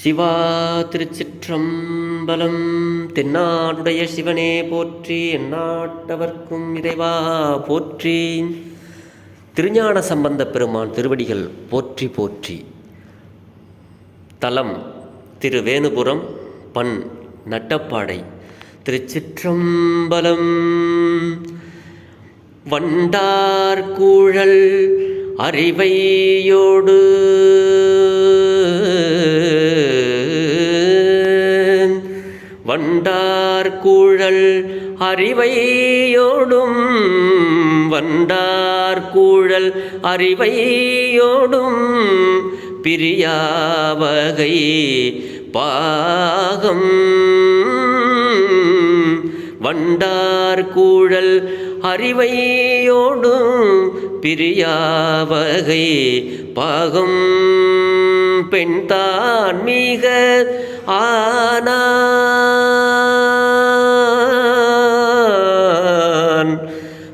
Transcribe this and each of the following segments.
சிவா திருச்சிற்றம்பலம். தென்னாடுடைய சிவனே போற்றி எந்நாட்டவர்க்கும் இறைவா போற்றி. திருஞான சம்பந்த பெருமான் திருவடிகள் போற்றி போற்றி. தலம் திருவேணுபுரம் பண் நட்டப்பாடை திருச்சிற்றம்பலம். வண்டார் கூழல் அறிவையோடு வண்டார் கூழல் அறிவையோடும் வண்டார் கூழல் அறிவையோடும் பிரியாவகை பாகம். வண்டார் கூழல் அறிவையோடும் பிரியாவகை பாகம். பெண்தான் மிக ஆனா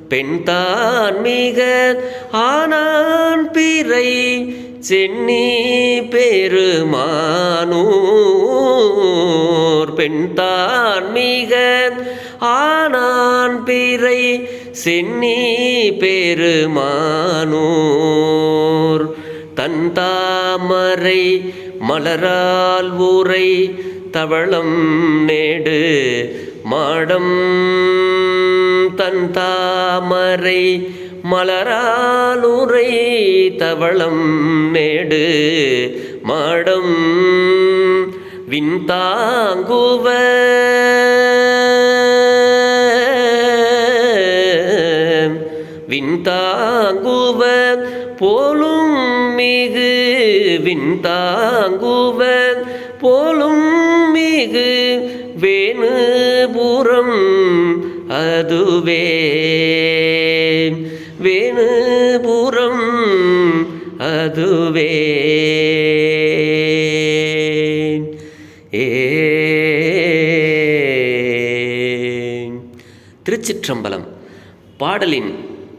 பெண்தான் மிக ஆனான் பிறை சென்னி பெருமானூர். பெண்தான் மிக ஆனான் பிறை சென்னி பெருமானூர். தன் தாமரை மலரால் ஊரை தவளம் நேடு மாடம் தன் தாமரை மலராலுரை தவளம் நேடு மாடம் விண்தாங்குவ விண்தாங்குவ போலும் மிகு. விண்தாங்குவ போலும் மிகு. வேணு பூரம் அதுவே. வேணுபுறம் அதுவே. திருச்சிற்றம்பலம். பாடலின்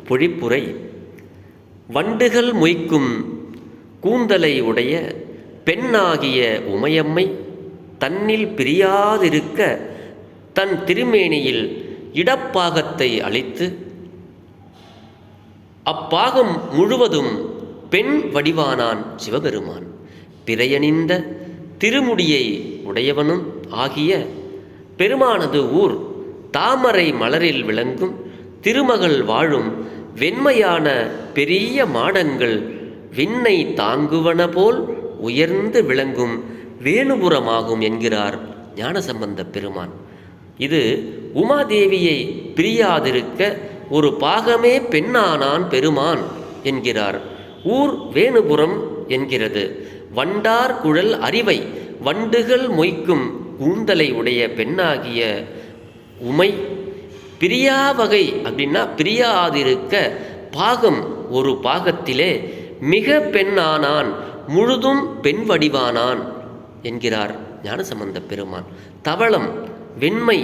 பொழிப்புரை. வண்டுகள் மொய்க்கும் கூந்தலை உடைய பெண்ணாகிய உமையம்மை தன்னில் பிரியாதிருக்க தன் திருமேனியில் இடப்பாகத்தை அளித்து அப்பாகம் முழுவதும் பெண் வடிவானான் சிவபெருமான். பிறையணிந்த திருமுடியை உடையவனும் ஆகிய பெருமானது ஊர் தாமரை மலரில் விளங்கும் திருமகள் வாழும் வெண்மையான பெரிய மாடங்கள் விண்ணை தாங்குவன போல் உயர்ந்து விளங்கும் வேணுபுரமாகும் என்கிறார் ஞானசம்பந்த பெருமான். இது உமாதேவியை பிரியாதிருக்க ஒரு பாகமே பெண்ணானான் பெருமான் என்கிறார். ஊர் வேணுபுரம் என்கிறது. வண்டார் குழல் அறிவை வண்டுகள் மொய்க்கும் கூந்தலை உடைய பெண்ணாகிய உமை பிரியாவகை அப்படின்னா பிரியாதிருக்க பாகம் ஒரு பாகத்திலே மிக பெண்ணானான் முழுதும் பெண் வடிவானான் என்கிறார் ஞானசம்பந்த பெருமான். தவளம் வெண்மை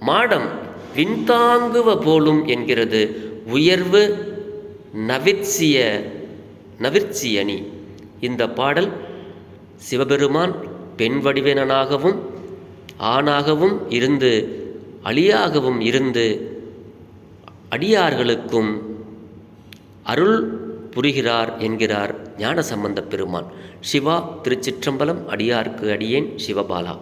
மாடம் விண்தாங்குவ போலும் என்கிறது. உயர்வு நவிர்ச்சிய நவிர்ச்சியணி. இந்த பாடல் சிவபெருமான் பெண் வடிவினனாகவும் ஆணாகவும் இருந்து அழியாகவும் இருந்து அடியார்களுக்கும் அருள் புரிகிறார் என்கிறார் ஞானசம்பந்த பெருமான். சிவா திருச்சிற்றம்பலம் அடியார்க்கு அடியேன் சிவபாலா.